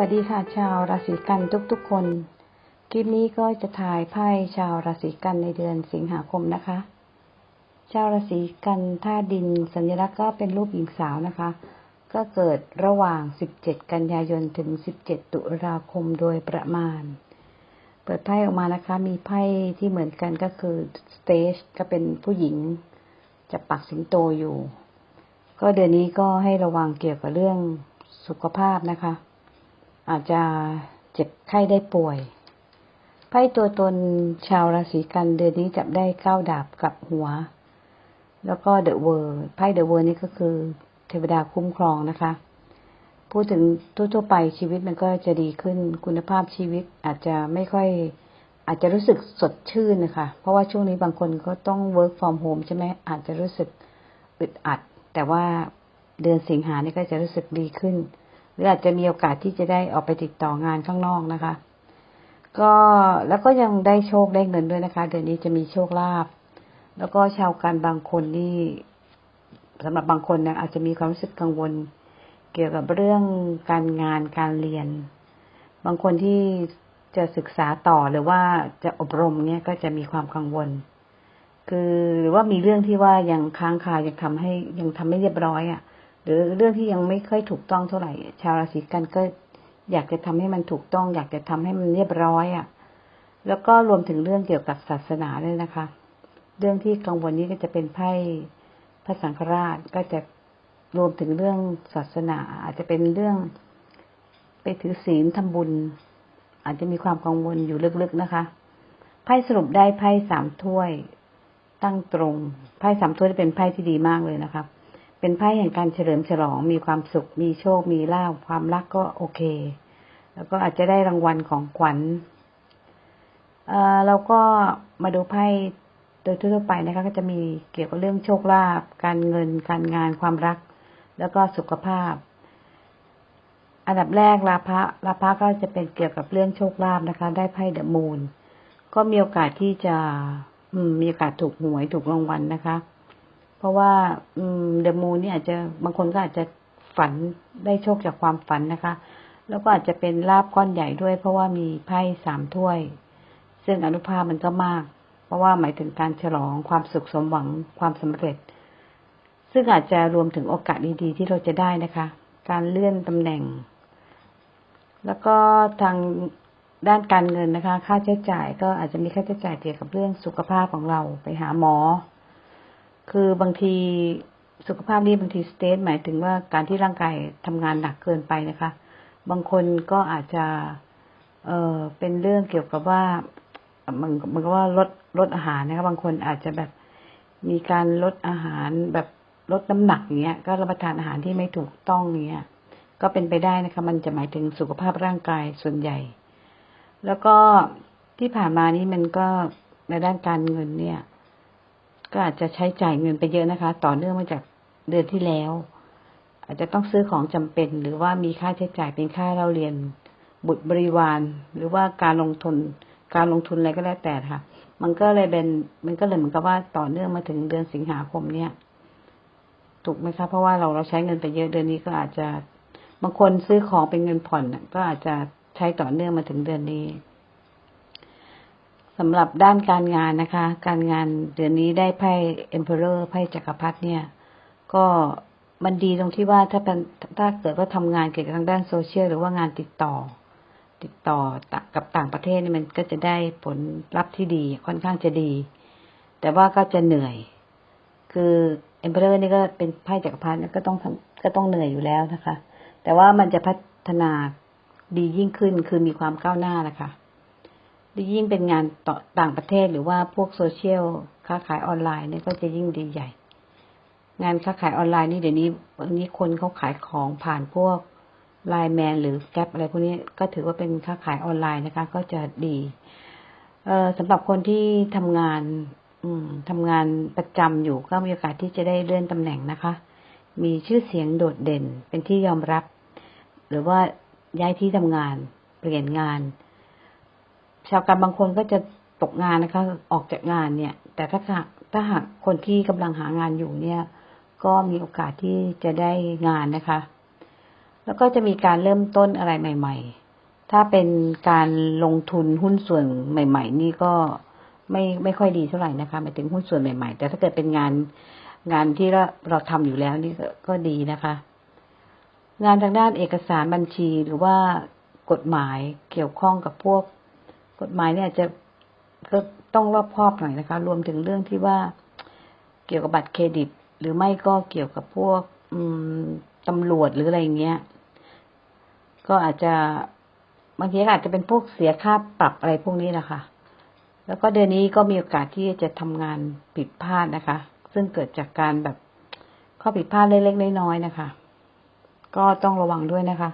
วัสดีค่ะ ชาวราศีกันทุกๆคน คลิปนี้ก็จะถ่ายไพ่ชาวราศีกันในเดือนสิงหาคมนะคะ ชาวราศีกันธาตุดินสัญลักษณ์ก็เป็นรูปหญิงสาวนะคะ ก็เกิดระหว่าง 17 กันยายนถึง 17 ตุลาคมโดยประมาณ เปิดไพ่ออกมานะคะ มีไพ่ที่เหมือนกันก็คือสเตจก็เป็นผู้หญิงจะปักสิงโตอยู่ ก็เดือนนี้ก็ให้ระวังเกี่ยวกับเรื่องสุขภาพนะคะ อาจจะเจ็บไข้ได้ป่วยไพ่ตัวตนชาวราศีกันเดือนนี้จับได้เก้าดาบกับหัว แล้วก็เดอะเวอร์ไพ่เดอะเวอร์นี่ก็คือเทวดาคุ้มครองนะคะ พูดถึงทั่วๆไปชีวิตมันก็จะดีขึ้นคุณภาพชีวิตอาจจะไม่ค่อยอาจจะรู้สึกสดชื่นนะคะ เพราะว่าช่วงนี้บางคนก็ต้อง work from home ใช่ไหมอาจจะรู้สึกอึดอัด แต่ว่าเดือนสิงหาเนี่ก็จะรู้สึกดีขึ้น รืออาจจะมีโอกาสที่จะได้ออกไปติดต่องานข้างนอกนะคะ ก็แล้วก็ยังได้โชคได้เงินด้วยนะคะ เดือนนี้จะมีโชคลาภแล้วก็ชาวการบางคนนี่สำหรับบางคนนี่ยอาจจะมีความรู้สึกกังวล เกี่ยวกับเรื่องการงานการเรียน บางคนที่จะศึกษาต่อหรือว่าจะอบรมเนี่ยก็จะมีความกังวล คือหรือว่ามีเรื่องที่ว่ายังค้างคายังทำให้ยังทำไม่เรียบร้อยอะ่ะ หรือเรื่องที่ยังไม่ค่อยถูกต้องเท่าไหร่ ชาวราศีกันก็อยากจะทำให้มันถูกต้อง อยากจะทำให้มันเรียบร้อยอะ่ะ แล้วก็รวมถึงเรื่องเกี่ยวกับศาสนาด้วยนะคะ เรื่องที่กังวลนี้ก็จะเป็นไพ่พระสังฆราชก็จะรวมถึงเรื่องศาสนา อาจจะเป็นเรื่อง ไปถือศีลทำบุญ อาจจะมีความกังวลอยู่ลึกๆนะคะไพ่สรุปได้ไพ่สามถ้วยตั้งตรงไพ่สามถ้วยเป็นไพ่ที่ดีมากเลยนะคะ เป็นไพ่แห่งการเฉลิมฉลอง มีความสุข มีโชค มีลาภความรักก็โอเค แล้วก็อาจจะได้รางวัลของขวัญเอ่อเราก็มาดูไพ่โดยทั่วไปนะคะ ก็จะมีเกี่ยวกับเรื่องโชคลาภการเงิน การงานความรัก แล้วก็สุขภาพ อันดับแรกลาภะลาภะก็จะเป็นเกี่ยวกับเรื่องโชคลาภนะคะ ได้ไพ่เดอะมูนก็มีโอกาสที่จะมมีโอกาสถูกหวยถูกรางวัลนะคะ เพราะว่า อืมเดอะมูนนี่ยอาจจะบางคนก็อาจจะฝันได้โชคจากความฝันนะคะ แล้วก็อาจจะเป็นลาบก้อนใหญ่ด้วย เพราะว่ามีไพ่สามถ้วย ซึ่งอนุภาพมันก็มาก เพราะว่าหมายถึงการฉลองความสุขสมหวังความสำเร็จ ซึ่งอาจจะรวมถึงโอกาสดีๆที่เราจะได้นะคะ การเลื่อนตำแหน่ง แล้วก็ทางด้านการเงินนะคะ ค่าใช้จ่ายก็อาจจะมีค่าใช้จ่ายเกี่ยวกับเรื่องสุขภาพของเราไปหาหมอ คือบางทีสุขภาพนี่บางทีสเตทหมายถึงว่าการที่ร่างกายทำงานหนักเกินไปนะคะ บางคนก็อาจจะเออเป็นเรื่องเกี่ยวกับว่ามันมันก็ว่าลดลดอาหารนะคะบางคนอาจจะแบบมีการลดอาหารแบบลดน้ำหนักอย่างเงี้ย ก็รับประทานอาหารที่ไม่ถูกต้องอย่างเงี้ย ก็เป็นไปได้นะคะ มันจะหมายถึงสุขภาพร่างกายส่วนใหญ่ แล้วก็ที่ผ่านมานี้มันก็ในด้านการเงินเนี่ย ก็อาจจะใช้จ่ายเงินไปเยอะนะคะ ต่อเนื่องมาจากเดือนที่แล้ว อาจจะต้องซื้อของจำเป็น หรือว่ามีค่าใช้จ่ายเป็นค่าเราเรียนบุตรบริวาร หรือว่าการลงทุน การลงทุนอะไรก็แล้วแต่ค่ะ มันก็เลยเป็น มันก็เลยเหมือนกับว่าต่อเนื่องมาถึงเดือนสิงหาคมเนี่ย ถูกไหมคะเพราะว่าเราเราใช้เงินไปเยอะเดือนนี้ก็อาจจะบางคนซื้อของเป็นเงินผ่อนก็อาจจะใช้ต่อเนื่องมาถึงเดือนนี้ สำหรับด้านการงานนะคะ การงานเดือนนี้ได้ไพ่ Emperor ไพ่จักรพรรดิเนี่ย ก็มันดีตรงที่ว่าถ้าเป็นถ้าเกิดว่าทำงานเกี่ยวกับทางด้านโซเชียลหรือว่างานติดต่อ ติดต่อกับต่างประเทศนี่มันก็จะได้ผลลัพธ์ที่ดีค่อนข้างจะดี แต่ว่าก็จะเหนื่อย คือเอ็มเพอเรอร์นี่ก็เป็นไพ่จักรพรรดิก็ต้องก็ต้องเหนื่อยอยู่แล้วนะคะ แต่ว่ามันจะพัฒนาดียิ่งขึ้นคือมีความก้าวหน้านะคะ ดียิ่งเป็นงานต่อต่างประเทศหรือว่าพวกโซเชียลค้าขายออนไลน์เนี่ยก็จะยิ่งดีใหญ่ งานค้าขายออนไลน์นี่เดี๋ยวนี้วันนี้คนเขาขายของผ่านพวกไลน์แมนหรือแกลบอะไรพวกนี้ก็ถือว่าเป็นค้าขายออนไลน์นะคะ ก็จะดีเออสำหรับคนที่ทำงาน อืมทำงานประจำอยู่ก็มีโอกาสที่จะได้เลื่อนตำแหน่งนะคะ มีชื่อเสียงโดดเด่นเป็นที่ยอมรับ หรือว่าย้ายที่ทำงาน เปลี่ยนงาน ชาวการบางคนก็จะตกงานนะคะ ออกจากงานเนี่ย แต่ถ้าถ้าหากคนที่กำลังหางานอยู่เนี่ย ก็มีโอกาสที่จะได้งานนะคะ แล้วก็จะมีการเริ่มต้นอะไรใหม่ ๆ ถ้าเป็นการลงทุนหุ้นส่วนใหม่ ๆ นี่ก็ไม่ไม่ค่อยดีเท่าไหร่นะคะหมายถึงหุ้นส่วนใหม่ ๆ แต่ถ้าเกิดเป็นงานงานที่เราเราทำอยู่แล้วนี่ก็ก็ดีนะคะ งานทางด้านเอกสารบัญชีหรือว่ากฎหมายเกี่ยวข้องกับพวก กฎหมายเนี่ยจะก็ต้องรอบคอบหน่อยนะคะ รวมถึงเรื่องที่ว่าเกี่ยวกับบัตรเครดิต หรือไม่ก็เกี่ยวกับพวกตำรวจหรืออะไรเงี้ย ก็อาจจะบางทีก็อาจจะเป็นพวกเสียค่าปรับอะไรพวกนี้นะคะ แล้วก็เดือนนี้ก็มีโอกาสที่จะทำงานผิดพลาดนะคะ ซึ่งเกิดจากการแบบข้อผิดพลาดเล็กๆน้อยๆนะคะ ก็ต้องระวังด้วยนะคะ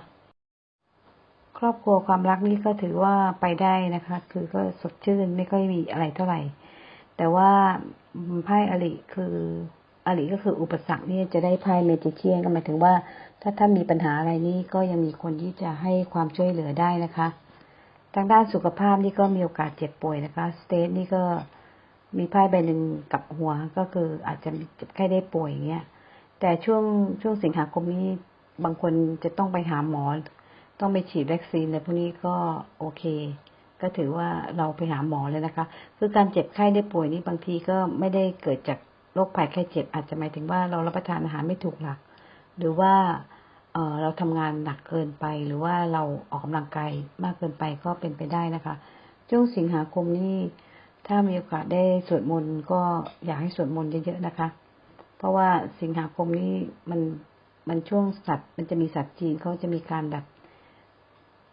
ครอบครัวความรักนี่ก็ถือว่าไปได้นะคะ คือก็สดชื่นไม่ค่อยมีอะไรเท่าไหร่ แต่ว่าไพ่อริคืออริก็คืออุปสรรคนี่จะได้ไพ่เมจิเชียนก็หมายถึงว่า ถ้าท่านมีปัญหาอะไรนี่ก็ยังมีคนที่จะให้ความช่วยเหลือได้นะคะ ทางด้านสุขภาพนี่ก็มีโอกาสเจ็บป่วยนะคะสเตทนี่ก็มีไพ่ใบหนึ่งกับหัวก็คืออาจจะเจ็บไข้ได้ป่วยอย่างเงี้ยแต่ช่วงช่วงสิงหาคมนี้บางคนจะต้องไปหาหมอ ต้องไปฉีดวัคซีนอะไรพวกนี้ก็โอเค ก็ถือว่าเราไปหาหมอเลยนะคะ คือการเจ็บไข้ได้ป่วยนี่บางทีก็ไม่ได้เกิดจากโรคภัยไข้เจ็บ อาจจะหมายถึงว่าเรารับประทานอาหารไม่ถูกหลัก หรือว่าเออเราทำงานหนักเกินไป หรือว่าเราออกกำลังกายมากเกินไปก็เป็นไปได้นะคะ ช่วงสิงหาคมนี้ถ้ามีโอกาสได้สวดมนต์ก็อยากให้สวดมนต์เยอะๆนะคะ เพราะว่าสิงหาคมนี้มันมันช่วงสัตว์มันจะมีสัตว์จีนเขาจะมีการแบบ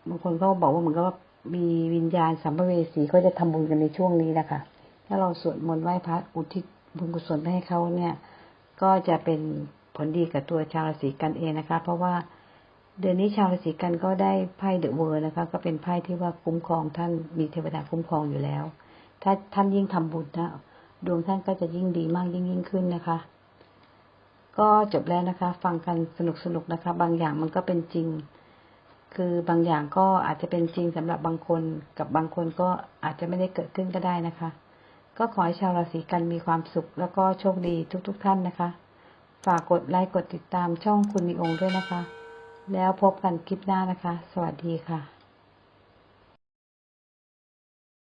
บางคนก็บอกว่าเหมือนกับว่ามีวิญญาณสัมภเวสีเขาจะทำบุญกันในช่วงนี้นะคะถ้าเราสวดมนต์ไหว้พระอุทิศบุญกุศลไปให้เขาเนี่ย ก็จะเป็นผลดีกับตัวชาวราศีกันเองนะคะ เพราะว่าเดือนนี้ชาวราศีกันก็ได้ไพ่เดอะเวอร์นะคะ ก็เป็นไพ่ที่ว่าคุ้มครองท่านมีเทวดาคุ้มครองอยู่แล้ว ถ้าท่านยิ่งทำบุญนะดวงท่านก็จะยิ่งดีมากยิ่งยิ่งขึ้นนะคะ ก็จบแล้วนะคะ ฟังกันสนุกสนุกๆนะคะ บางอย่างมันก็เป็นจริง คือบางอย่างก็อาจจะเป็นจริงสำหรับบางคน กับบางคนก็อาจจะไม่ได้เกิดขึ้นก็ได้นะคะ ก็ขอให้ชาวราศีกันมีความสุขแล้วก็โชคดีทุกๆทท่านนะคะ ฝากกดไลค์กดติดตามช่องคุณมีองค์ด้วยนะคะ แล้วพบกันคลิปหน้านะคะ สวัสดีค่ะ